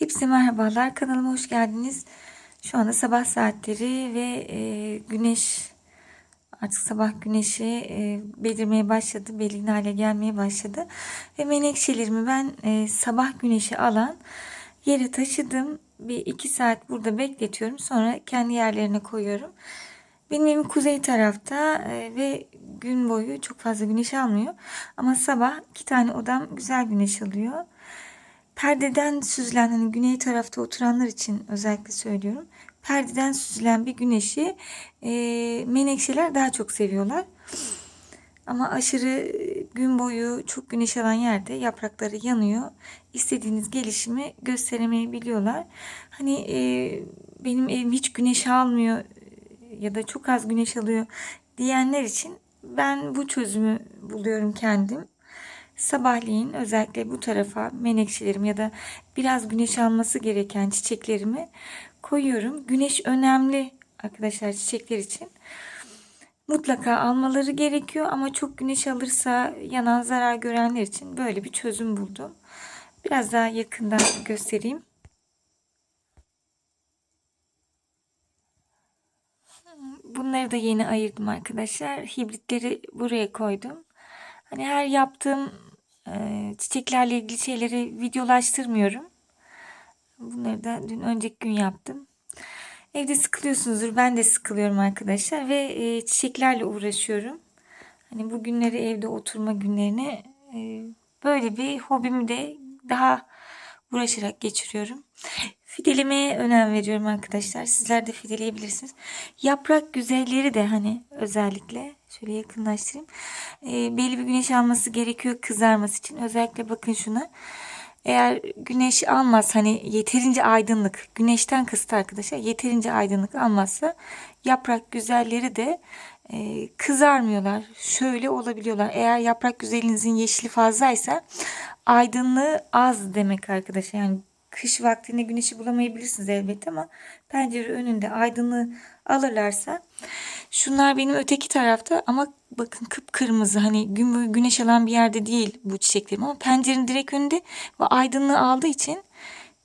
Hepsi merhabalar. Kanalıma hoş geldiniz. Şu anda sabah saatleri ve e, güneş artık sabah güneşi e, belirmeye başladı. Belirgin hale gelmeye başladı. Ve menekşelerimi ben e, sabah güneşi alan yere taşıdım. Bir iki saat burada bekletiyorum. Sonra kendi yerlerine koyuyorum. Benim evim kuzey tarafta e, ve gün boyu çok fazla güneş almıyor. Ama sabah iki tane odam güzel güneş alıyor. Perdeden süzülen hani güney tarafta oturanlar için özellikle söylüyorum. Perdeden süzülen bir güneşi e, menekşeler daha çok seviyorlar. Ama aşırı e, gün boyu çok güneş alan yerde yaprakları yanıyor. İstediğiniz gelişimi gösteremeyebiliyorlar. Hani e, benim evim hiç güneş almıyor e, ya da çok az güneş alıyor diyenler için ben bu çözümü buluyorum kendim. Sabahleyin özellikle bu tarafa menekşelerimi ya da biraz güneş alması gereken çiçeklerimi koyuyorum. Güneş önemli arkadaşlar çiçekler için. Mutlaka almaları gerekiyor ama çok güneş alırsa yanan zarar görenler için böyle bir çözüm buldum. Biraz daha yakından göstereyim. Bunları da yeni ayırdım arkadaşlar. Hibritleri buraya koydum. Hani her yaptığım çiçeklerle ilgili şeyleri videolaştırmıyorum. Bunları da dün önceki gün yaptım. Evde sıkılıyorsunuzdur. Ben de sıkılıyorum arkadaşlar ve e, çiçeklerle uğraşıyorum. Hani bu günleri evde oturma günlerini e, böyle bir hobimi de daha uğraşarak geçiriyorum. Fidelemeye önem veriyorum arkadaşlar. Sizler de fideleyebilirsiniz. Yaprak güzelleri de hani özellikle şöyle yakınlaştırayım. E, belli bir güneş alması gerekiyor kızarması için. Özellikle bakın şuna. Eğer güneş almaz hani yeterince aydınlık güneşten kısıtı arkadaşlar yeterince aydınlık almazsa yaprak güzelleri de e, kızarmıyorlar. Şöyle olabiliyorlar. Eğer yaprak güzelinizin yeşili fazlaysa aydınlığı az demek arkadaşlar. Yani kış vaktinde güneşi bulamayabilirsiniz elbette ama pencere önünde aydınlığı alırlarsa şunlar benim öteki tarafta ama bakın kıpkırmızı hani gün güneş alan bir yerde değil bu çiçeklerim ama pencerenin direkt önünde ve aydınlığı aldığı için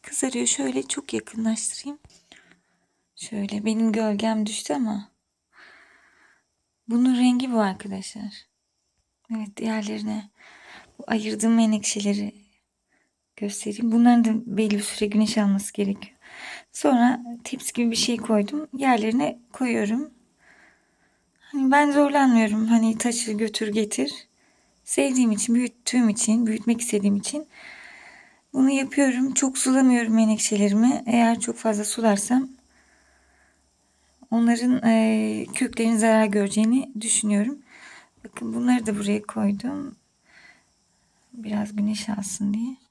kızarıyor. Şöyle çok yakınlaştırayım. Şöyle benim gölgem düştü ama bunun rengi bu arkadaşlar. Evet diğerlerine bu ayırdığım menekşeleri göstereyim. Bunların da belli bir süre güneş alması gerekiyor. Sonra tepsi gibi bir şey koydum. Yerlerine koyuyorum. Hani ben zorlanmıyorum. Hani taşı götür getir. Sevdiğim için, büyüttüğüm için, büyütmek istediğim için bunu yapıyorum. Çok sulamıyorum menekşelerimi. Eğer çok fazla sularsam onların e, köklerinin zarar göreceğini düşünüyorum. Bakın bunları da buraya koydum. Biraz güneş alsın diye.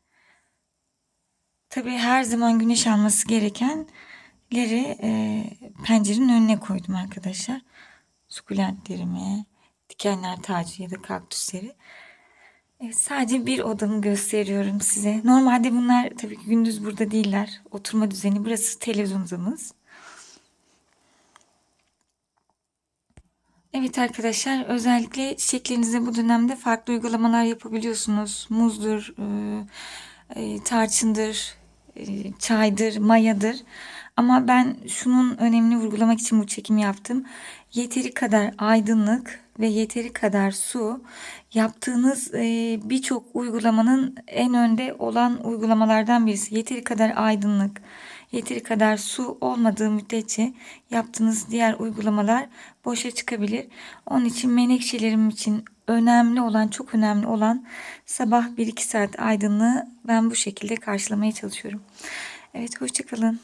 Tabii her zaman güneş alması gerekenleri e, pencerenin önüne koydum arkadaşlar. Sukulentlerimi, dikenler tacı ya da kaktüsleri. Evet, sadece bir odamı gösteriyorum size. Normalde bunlar tabii ki gündüz burada değiller. Oturma düzeni. Burası televizyon odamız. Evet arkadaşlar özellikle çiçeklerinizde bu dönemde farklı uygulamalar yapabiliyorsunuz. Muzdur, e, e, tarçındır, e, çaydır, mayadır. Ama ben şunun önemini vurgulamak için bu çekimi yaptım. Yeteri kadar aydınlık ve yeteri kadar su yaptığınız e, birçok uygulamanın en önde olan uygulamalardan birisi. Yeteri kadar aydınlık, yeteri kadar su olmadığı müddetçe yaptığınız diğer uygulamalar boşa çıkabilir. Onun için menekşelerim için önemli olan, çok önemli olan sabah 1-2 saat aydınlığı ben bu şekilde karşılamaya çalışıyorum. Evet hoşçakalın.